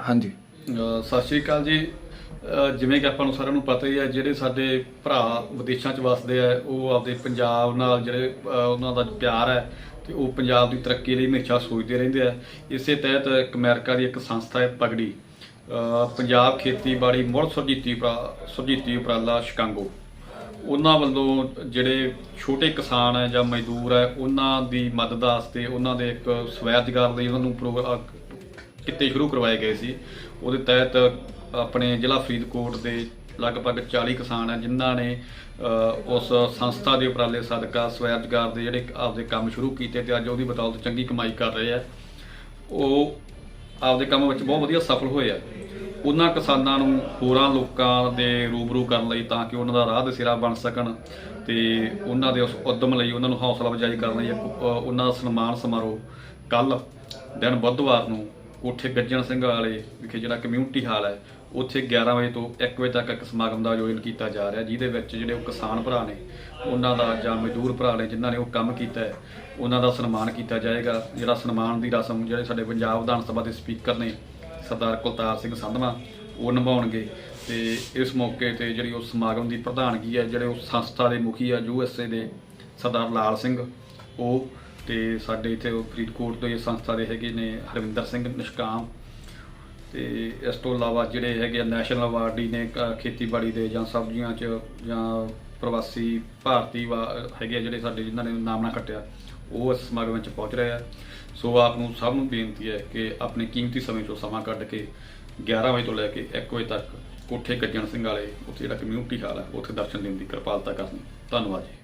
ਹਾਂਜੀ। ਅ, ਸਤਿ ਸ਼੍ਰੀ ਅਕਾਲ ਜੀ। ਅ, ਜਿਵੇਂ ਕਿ ਆਪਾਂ ਨੂੰ ਸਾਰਿਆਂ ਨੂੰ ਪਤਾ ਹੀ ਹੈ ਜਿਹੜੇ ਸਾਡੇ ਭਰਾ ਵਿਦੇਸ਼ਾਂ 'ਚ ਵੱਸਦੇ ਆ ਉਹ ਆਪਦੇ ਪੰਜਾਬ ਨਾਲ ਜਿਹੜੇ ਅ, ਉਹਨਾਂ ਦਾ ਪਿਆਰ ਹੈ ਤੇ ਉਹ ਪੰਜਾਬ ਦੀ ਤਰੱਕੀ ਲਈ ਹਮੇਸ਼ਾ ਸੋਚਦੇ ਰਹਿੰਦੇ ਆ। ਇਸੇ ਤਹਿਤ ਇੱਕ ਅਮਰੀਕਾ ਦੀ ਇੱਕ ਸੰਸਥਾ ਹੈ ਪਗੜੀ। ਅ, ਪੰਜਾਬ ਖੇਤੀਬਾੜੀ ਮੁੜ ਸੁਰਜੀਤੀ ਉਪਰਾ- ਸੁਰਜੀਤੀ ਉਪਰਾਲਾ ਸ਼ਿਕਾਗੋ। ਉਹਨਾਂ ਵੱਲੋਂ ਜਿਹੜੇ ਛੋਟੇ ਕਿਸਾਨ ਹੈ ਜਾਂ ਮਜ਼ਦੂਰ ਹੈ ਉਹਨਾਂ ਦੀ ਮਦਦ ਵਾਸਤੇ ਉਹਨਾਂ ਦੇ ਇੱਕ ਸਵੈ ਰੁਜ਼ਗਾਰ ਲਈ ਉਹਨਾਂ ਨੂੰ ਪ੍ਰੋਗਰਾਮ ਕਿੱਤੇ ਸ਼ੁਰੂ ਕਰਵਾਏ ਗਏ ਸੀ। ਉਹਦੇ ਤਹਿਤ ਆਪਣੇ ਜ਼ਿਲ੍ਹਾ ਫਰੀਦਕੋਟ ਦੇ ਲਗਭਗ 40 ਕਿਸਾਨ ਹੈ ਜਿਨ੍ਹਾਂ ਨੇ ਉਸ ਸੰਸਥਾ ਦੇ ਉਪਰਾਲੇ ਸਦਕਾ ਸਵੈ ਰੁਜ਼ਗਾਰ ਦੇ ਜਿਹੜੇ ਆਪਦੇ ਕੰਮ ਸ਼ੁਰੂ ਕੀਤੇ ਤੇ ਅੱਜ ਉਹਦੀ ਬਦੌਲਤ ਚੰਗੀ ਕਮਾਈ ਕਰ ਰਹੇ ਆ। ਉਹ ਆਪਦੇ ਕੰਮ ਵਿੱਚ ਬਹੁਤ ਵਧੀਆ ਸਫਲ ਹੋਏ ਆ। ਉਹਨਾਂ ਕਿਸਾਨਾਂ ਨੂੰ ਹੋਰਾਂ ਲੋਕਾਂ ਦੇ ਰੂਬਰੂ ਕਰਨ ਲਈ ਤਾਂ ਕਿ ਉਹਨਾਂ ਦਾ ਰਾਹ ਦਸਿਰਾ ਬਣ ਸਕਣ ਤੇ ਉਹਨਾਂ ਦੇ ਉਸ ਉਦਮ ਲਈ ਉਹਨਾਂ ਨੂੰ ਹੌਸਲਾ ਅਫਜ਼ਾਈ ਕਰਨ ਲਈ ਉਹਨਾਂ ਦਾ ਸਨਮਾਨ ਸਮਾਰੋਹ ਕੱਲ ਦਿਨ ਬੁੱਧਵਾਰ ਨੂੰ ਕੋਠੇ ਗੱਜਣ ਸਿੰਘ ਵਾਲੇ ਵਿਖੇ ਜਿਹੜਾ ਕਮਿਊਨਿਟੀ ਹਾਲ ਹੈ, ਉੱਥੇ 11 ਵਜੇ ਤੋਂ 1 ਵਜੇ ਤੱਕ ਇੱਕ ਸਮਾਗਮ ਦਾ ਆਯੋਜਨ ਕੀਤਾ ਜਾ ਰਿਹਾ, ਜਿਹਦੇ ਵਿੱਚ ਜਿਹੜੇ ਉਹ ਕਿਸਾਨ ਭਰਾ ਨੇ, ਉਹਨਾਂ ਦਾ ਜਾਂ ਮਜ਼ਦੂਰ ਭਰਾ ਨੇ ਜਿਨ੍ਹਾਂ ਨੇ ਉਹ ਕੰਮ ਕੀਤਾ ਹੈ, ਉਹਨਾਂ ਦਾ ਸਨਮਾਨ ਕੀਤਾ ਜਾਏਗਾ। ਜਿਹੜਾ ਸਨਮਾਨ ਦੀ ਰਸਮ ਜਿਹੜੇ ਸਾਡੇ ਪੰਜਾਬ ਵਿਧਾਨ ਸਭਾ ਦੇ ਸਪੀਕਰ ਨੇ, ਸਰਦਾਰ ਕੁਲਤਾਰ ਸਿੰਘ ਸੰਧਵਾ, ਉਹ ਨਿਭਾਉਣਗੇ। ਤੇ ਇਸ ਮੌਕੇ ਤੇ ਜਿਹੜੀ ਉਹ ਸਮਾਗਮ ਦੀ ਪ੍ਰਧਾਨਗੀ ਹੈ, ਜਿਹੜੇ ਉਹ ਸੰਸਥਾ ਦੇ ਮੁਖੀ ਆ ਯੂਐਸਏ ਦੇ ਸਰਦਾਰ ਲਾਲ ਸਿੰਘ, ਉਹ ਤੇ ਸਾਡੇ ਇੱਥੇ ਉਹ ਫਰੀਦਕੋਟ ਤੋਂ ਇਹ ਸੰਸਥਾ ਦੇ ਹੈਗੇ ਨੇ ਹਰਵਿੰਦਰ ਸਿੰਘ ਨਿਸ਼ਕਾਮ। ਤੇ ਇਸ ਤੋਂ ਇਲਾਵਾ ਜਿਹੜੇ ਹੈਗੇ ਆ ਨੈਸ਼ਨਲ ਅਵਾਰਡੀ ਨੇ ਕ- ਖੇਤੀਬਾੜੀ ਦੇ ਜਾਂ ਸਬਜ਼ੀਆਂ 'ਚ ਜਾਂ ਪ੍ਰਵਾਸੀ ਭਾਰਤੀ ਵਾ- ਹੈਗੇ ਆ ਜਿਹੜੇ ਸਾਡੇ ਜਿਨ੍ਹਾਂ ਨੇ ਨਾਮ ਨਾ ਕੱਟਿਆ ਉਹ ਇਸ ਸਮਾਗਮ ਵਿੱਚ ਪਹੁੰਚ ਰਹੇ ਆ। ਸੋ ਆਪ ਨੂੰ ਸਭ ਨੂੰ ਬੇਨਤੀ ਹੈ ਕਿ ਆਪਣੇ ਕੀਮਤੀ ਸਮੇਂ ਚੋਂ ਸਮਾਂ ਕੱਢ ਕੇ 11 ਵਜੇ ਤੋਂ ਲੈ ਕੇ 1 ਵਜੇ ਤੱਕ ਕੋਠੇ ਗੱਜਣ ਸਿੰਘ ਵਾਲੇ, ਉੱਥੇ ਜਿਹੜਾ ਕਮਿਊਨਿਟੀ ਹਾਲ ਹੈ, ਉੱਥੇ ਦਰਸ਼ਨ ਦੇਣ ਦੀ ਕਿਰਪਾਲਤਾ ਕਰਨੀ। ਧੰਨਵਾਦ ਜੀ।